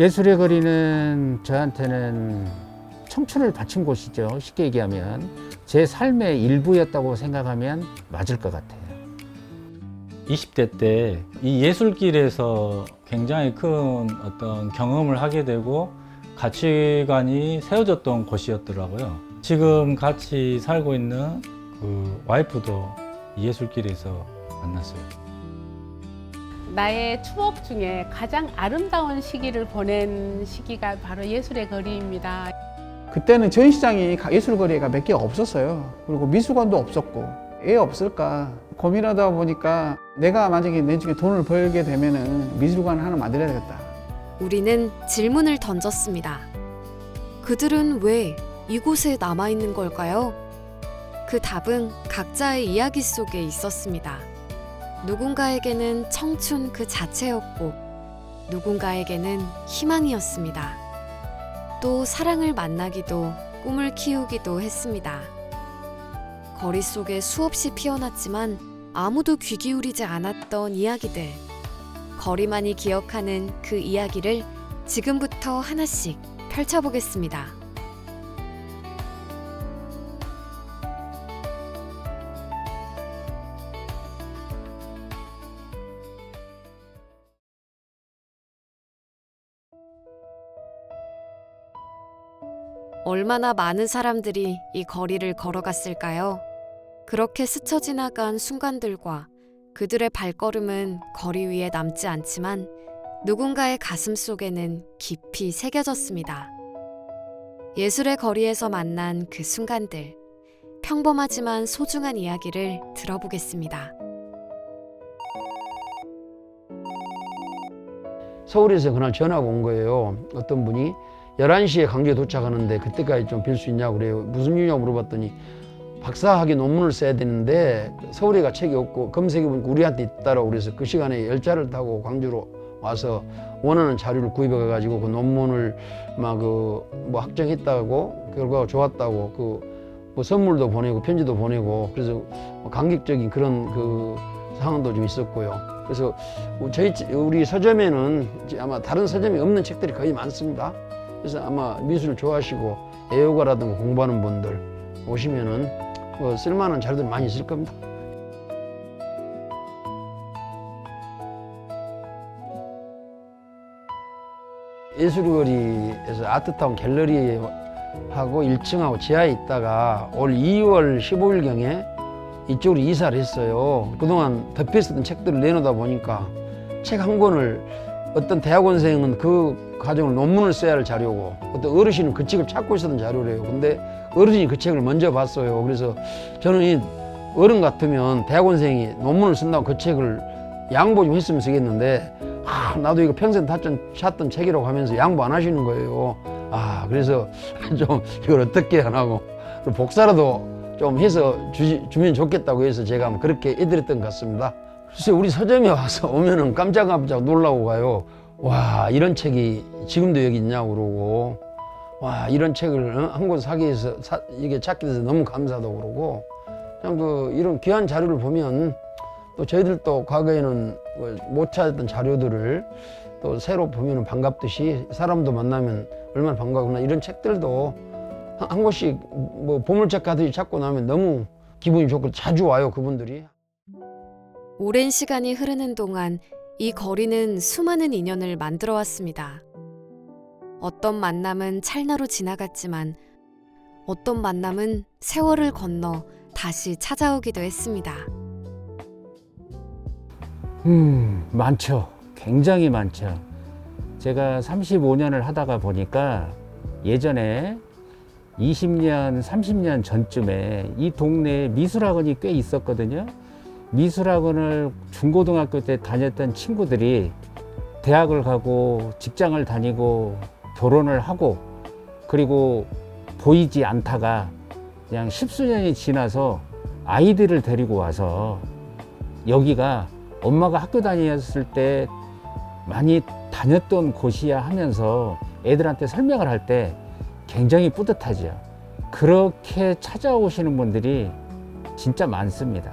예술의 거리는 저한테는 청춘을 바친 곳이죠. 쉽게 얘기하면 제 삶의 일부였다고 생각하면 맞을 것 같아요. 20대 때 이 예술길에서 굉장히 큰 어떤 경험을 하게 되고 가치관이 세워졌던 곳이었더라고요. 지금 같이 살고 있는 그 와이프도 이 예술길에서 만났어요. 나의 추억 중에 가장 아름다운 시기를 보낸 시기가 바로 예술의 거리입니다. 그때는 전시장이 가- 예술거리가 몇 개 없었어요. 그리고 미술관도 없었고 왜 없을까 고민하다 보니까 내가 만약에 나중에 돈을 벌게 되면은 미술관 하나 만들어야 되겠다. 우리는 질문을 던졌습니다. 그들은 왜 이곳에 남아 있는 걸까요? 그 답은 각자의 이야기 속에 있었습니다. 누군가에게는 청춘 그 자체였고, 누군가에게는 희망이었습니다. 또 사랑을 만나기도, 꿈을 키우기도 했습니다. 거리 속에 수없이 피어났지만 아무도 귀 기울이지 않았던 이야기들. 거리만이 기억하는 그 이야기를 지금부터 하나씩 펼쳐보겠습니다. 얼마나 많은 사람들이 이 거리를 걸어갔을까요? 그렇게 스쳐 지나간 순간들과 그들의 발걸음은 거리 위에 남지 않지만 누군가의 가슴 속에는 깊이 새겨졌습니다. 예술의 거리에서 만난 그 순간들, 평범하지만 소중한 이야기를 들어보겠습니다. 서울에서 그날 전화가 온 거예요. 어떤 분이 11시에 강주에 도착하는데 그때까지 좀 빌 수 있냐고 그래요. 무슨 이유냐고 물어봤더니 박사학위 논문을 써야 되는데 서울에가 책이 없고 검색해 보니까 우리한테 있다라고 그래서 그 시간에 열차를 타고 광주로 와서 원하는 자료를 구입해 가지고 그 논문을 막 그 뭐 확정했다고 결과가 좋았다고 그 뭐 선물도 보내고 편지도 보내고 그래서 뭐 감격적인 그런 그 상황도 좀 있었고요. 그래서 저희 우리 서점에는 아마 다른 서점에 없는 책들이 거의 많습니다. 그래서 아마 미술을 좋아하시고 애호가라든가 공부하는 분들 오시면은 뭐 쓸만한 자료들 많이 있을 겁니다. 예술거리에서 아트타운 갤러리하고 1층하고 지하에 있다가 올 2월 15일경에 이쪽으로 이사를 했어요. 그동안 덮여 있었던 책들을 내놓다 보니까 책 한 권을 어떤 대학원생은 그 과정을 논문을 써야 할 자료고 어떤 어르신은 그 책을 찾고 있었던 자료래요. 근데 어르신이 그 책을 먼저 봤어요. 그래서 저는 이 어른 같으면 대학원생이 논문을 쓴다고 그 책을 양보 좀 했으면 쓰겠는데 아, 나도 이거 평생 탔던, 찾던 책이라고 하면서 양보 안 하시는 거예요. 아, 그래서 좀 이걸 어떻게 안 하고 복사라도 좀 해서 주, 주면 좋겠다고 해서 제가 그렇게 해드렸던 것 같습니다. 글쎄, 우리 서점에 와서 오면은 깜짝깜짝 놀라고 가요. 와, 이런 책이 지금도 여기 있냐고 그러고, 와, 이런 책을 어? 한권 사기 위해서 사, 이게 찾게 돼서 너무 감사하다고 그러고, 그냥 그 이런 귀한 자료를 보면 또 저희들도 과거에는 뭐못 찾았던 자료들을 또 새로 보면 반갑듯이 사람도 만나면 얼마나 반가구나 이런 책들도 한, 한 권씩 뭐 보물책 가듯이 찾고 나면 너무 기분이 좋고 자주 와요 그분들이. 오랜 시간이 흐르는 동안 이 거리는 수많은 인연을 만들어 왔습니다. 어떤 만남은 찰나로 지나갔지만 어떤 만남은 세월을 건너 다시 찾아오기도 했습니다. 음, 많죠. 굉장히 많죠. 제가 35년을 하다가 보니까 예전에 20년, 30년 전쯤에 이 동네에 미술학원이 꽤 있었거든요. 미술학원을 중고등학교 때 다녔던 친구들이 대학을 가고 직장을 다니고 결혼을 하고 그리고 보이지 않다가 그냥 십수년이 지나서 아이들을 데리고 와서 여기가 엄마가 학교 다녔을 때 많이 다녔던 곳이야 하면서 애들한테 설명을 할 때 굉장히 뿌듯하죠. 그렇게 찾아오시는 분들이 진짜 많습니다.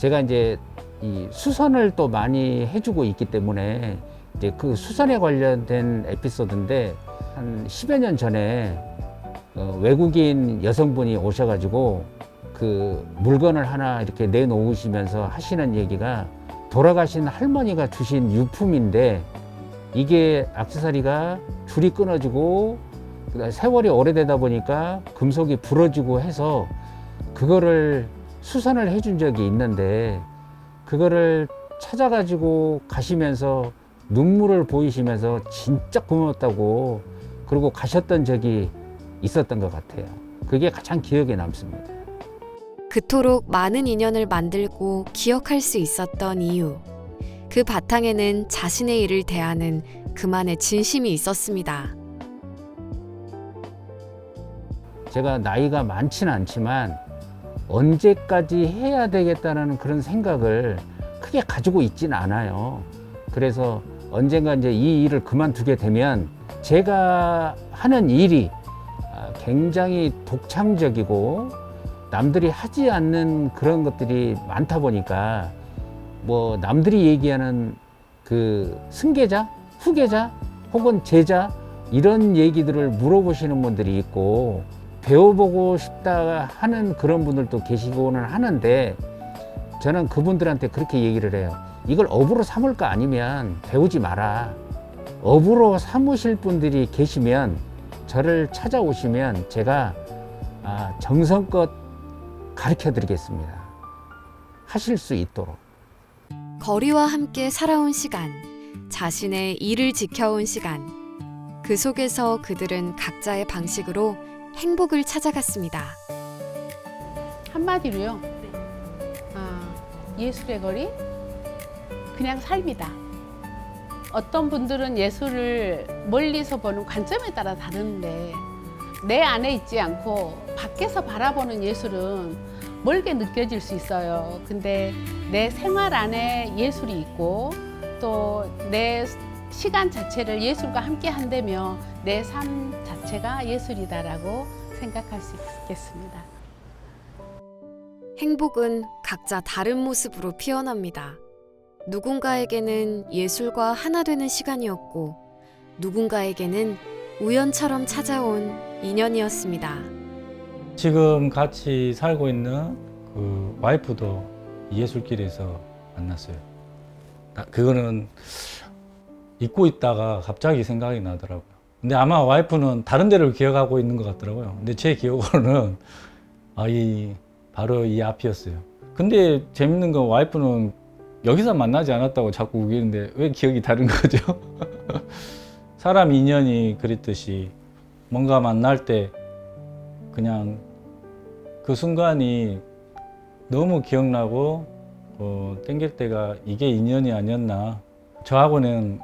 제가 이제 이 수선을 또 많이 해주고 있기 때문에 이제 그 수선에 관련된 에피소드인데 한 10여 년 전에 어, 외국인 여성분이 오셔가지고 그 물건을 하나 이렇게 내놓으시면서 하시는 얘기가 돌아가신 할머니가 주신 유품인데 이게 액세서리가 줄이 끊어지고 세월이 오래되다 보니까 금속이 부러지고 해서 그거를 수선을 해준 적이 있는데 그거를 찾아가지고 가시면서 눈물을 보이시면서 진짜 고마웠다고 그러고 가셨던 적이 있었던 것 같아요. 그게 가장 기억에 남습니다. 그토록 많은 인연을 만들고 기억할 수 있었던 이유. 그 바탕에는 자신의 일을 대하는 그만의 진심이 있었습니다. 제가 나이가 많지는 않지만 언제까지 해야 되겠다는 그런 생각을 크게 가지고 있지는 않아요. 그래서 언젠가 이제 이 일을 그만두게 되면 제가 하는 일이 아, 굉장히 독창적이고 남들이 하지 않는 그런 것들이 많다 보니까 뭐 남들이 얘기하는 그 승계자, 후계자 혹은 제자 이런 얘기들을 물어보시는 분들이 있고 배워보고 싶다 하는 그런 분들도 계시고는 하는데 저는 그분들한테 그렇게 얘기를 해요. 이걸 업으로 삼을까 아니면 배우지 마라. 업으로 삼으실 분들이 계시면 저를 찾아오시면 제가 아, 정성껏 가르쳐 드리겠습니다. 하실 수 있도록. 거리와 함께 살아온 시간, 자신의 일을 지켜온 시간. 그 속에서 그들은 각자의 방식으로 행복을 찾아갔습니다. 한마디로요. 아, 예술의 거리 그냥 삶이다. 어떤 분들은 예술을 멀리서 보는 관점에 따라 다른데 내 안에 있지 않고 밖에서 바라보는 예술은 멀게 느껴질 수 있어요. 근데 내 생활 안에 예술이 있고 또 내 시간 자체를 예술과 함께 한다며 내 삶 자체가 예술이다라고 생각할 수 있겠습니다. 행복은 각자 다른 모습으로 피어납니다. 누군가에게는 예술과 하나 되는 시간이었고, 누군가에게는 우연처럼 찾아온 인연이었습니다. 지금 같이 살고 있는 그 와이프도 예술길에서 만났어요. 나- 그거는 잊고 있다가 갑자기 생각이 나더라고요. 근데 아마 와이프는 다른 데를 기억하고 있는 것 같더라고요. 근데 제 기억으로는 아, 이 바로 이 앞이었어요. 근데 재밌는 건 와이프는 여기서 만나지 않았다고 자꾸 우기는데 왜 기억이 다른 거죠? 사람 인연이 그랬듯이 뭔가 만날 때 그냥 그 순간이 너무 기억나고 어, 땡길 때가 이게 인연이 아니었나 저하고는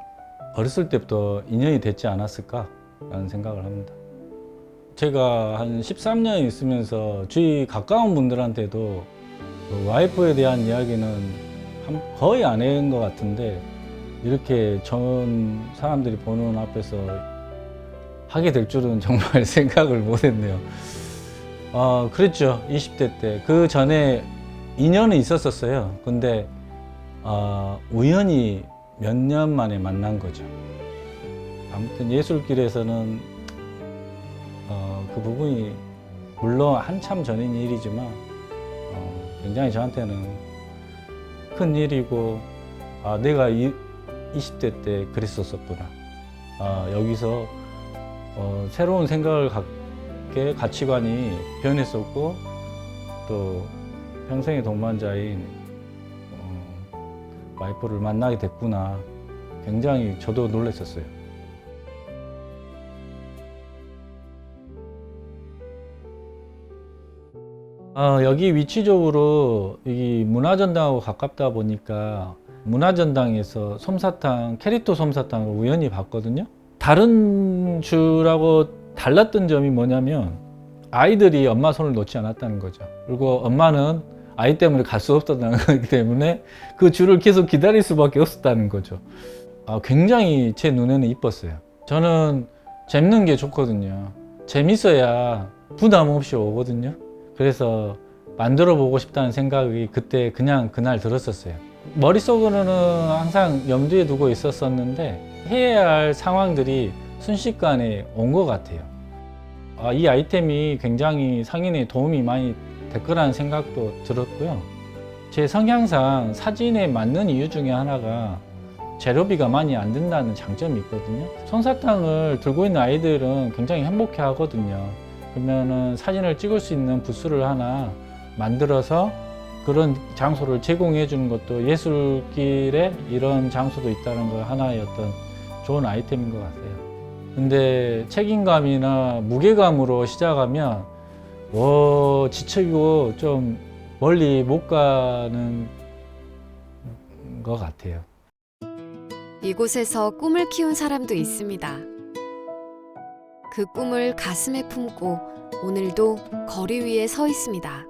어렸을 때부터 인연이 됐지 않았을까라는 생각을 합니다. 제가 한 13년 있으면서 주위 가까운 분들한테도 그 와이프에 대한 이야기는 한- 거의 안한것 같은데 이렇게 전 사람들이 보는 앞에서 하게 될 줄은 정말 생각을 못 했네요. 어, 그랬죠. 20대 때. 그 전에 인연은 있었었어요. 근데, 어, 우연히 몇 년 만에 만난 거죠. 아무튼 예술길에서는, 어, 그 부분이, 물론 한참 전인 일이지만, 어, 굉장히 저한테는 큰 일이고, 아, 내가 이, 20대 때 그랬었었구나. 아, 여기서, 어, 새로운 생각을 갖게 가치관이 변했었고 또 평생의 동반자인 어, 와이프를 만나게 됐구나 굉장히 저도 놀랐었어요. 어, 여기 위치적으로 이 문화전당하고 가깝다 보니까 문화전당에서 솜사탕 캐리토 솜사탕을 우연히 봤거든요. 다른 주라고 달랐던 점이 뭐냐면 아이들이 엄마 손을 놓지 않았다는 거죠. 그리고 엄마는 아이 때문에 갈 수 없었다는 거기 때문에 그 줄을 계속 기다릴 수밖에 없었다는 거죠. 아, 굉장히 제 눈에는 이뻤어요. 저는 재밌는 게 좋거든요. 재밌어야 부담 없이 오거든요. 그래서 만들어 보고 싶다는 생각이 그때 그냥 그날 들었었어요. 머릿속으로는 항상 염두에 두고 있었었는데 해야 할 상황들이 순식간에 온 것 같아요. 아, 이 아이템이 굉장히 상인에 도움이 많이 될 거라는 생각도 들었고요. 제 성향상 사진에 맞는 이유 중에 하나가 재료비가 많이 안 든다는 장점이 있거든요. 솜사탕을 들고 있는 아이들은 굉장히 행복해 하거든요. 그러면은 사진을 찍을 수 있는 부스를 하나 만들어서 그런 장소를 제공해 주는 것도 예술길에 이런 장소도 있다는 거 하나의 어떤 좋은 아이템인 것 같아요. 근데 책임감이나 무게감으로 시작하면 어, 지치고 좀 멀리 못 가는 것 같아요. 이곳에서 꿈을 키운 사람도 있습니다. 그 꿈을 가슴에 품고 오늘도 거리 위에 서 있습니다.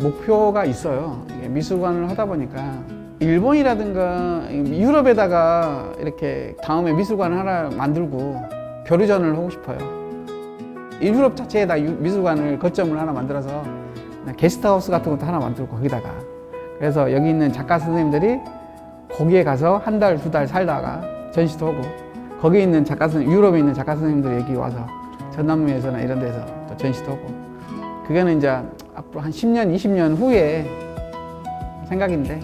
목표가 있어요. 미술관을 하다 보니까 일본이라든가 유럽에다가 이렇게 다음에 미술관을 하나 만들고 교류전을 하고 싶어요. 유럽 자체에다 유- 미술관을 거점을 하나 만들어서 게스트하우스 같은 것도 하나 만들고 거기다가 그래서 여기 있는 작가 선생님들이 거기에 가서 한 달, 두 달 살다가 전시도 하고 거기 있는 작가 선생님, 유럽에 있는 작가 선생님들이 여기 와서 전남미에서나 이런 데서 또 전시도 하고 그게는 이제 앞으로 한 10년, 20년 후에 생각인데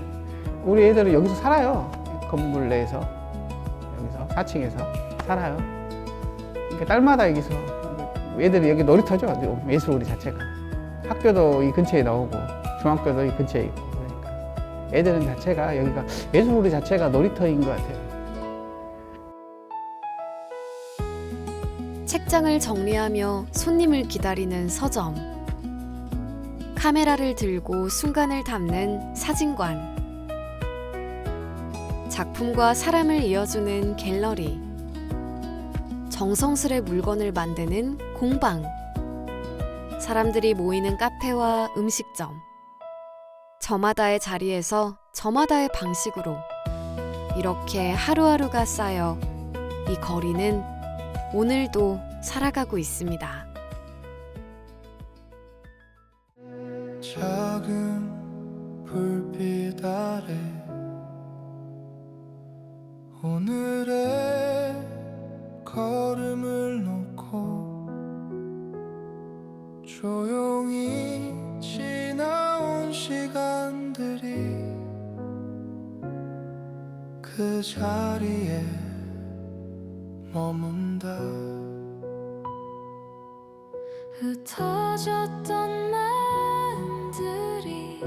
우리 애들은 여기서 살아요. 건물 내에서 여기서 4층에서 살아요. 그러니까 딸마다 여기서 애들이 여기 놀이터죠. 예술고리 자체가 학교도 이 근처에 나오고 중학교도 이 근처에 있고 그러니까 애들은 자체가 여기가 예술고리 자체가 놀이터인 것 같아요. 책장을 정리하며 손님을 기다리는 서점. 카메라를 들고 순간을 담는 사진관. 작품과 사람을 이어주는 갤러리. 정성스레 물건을 만드는 공방. 사람들이 모이는 카페와 음식점. 저마다의 자리에서 저마다의 방식으로 이렇게 하루하루가 쌓여 이 거리는 오늘도 살아가고 있습니다. 작은 불빛 아래 오늘 흩어졌던 마음들이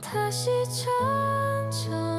다시 천천히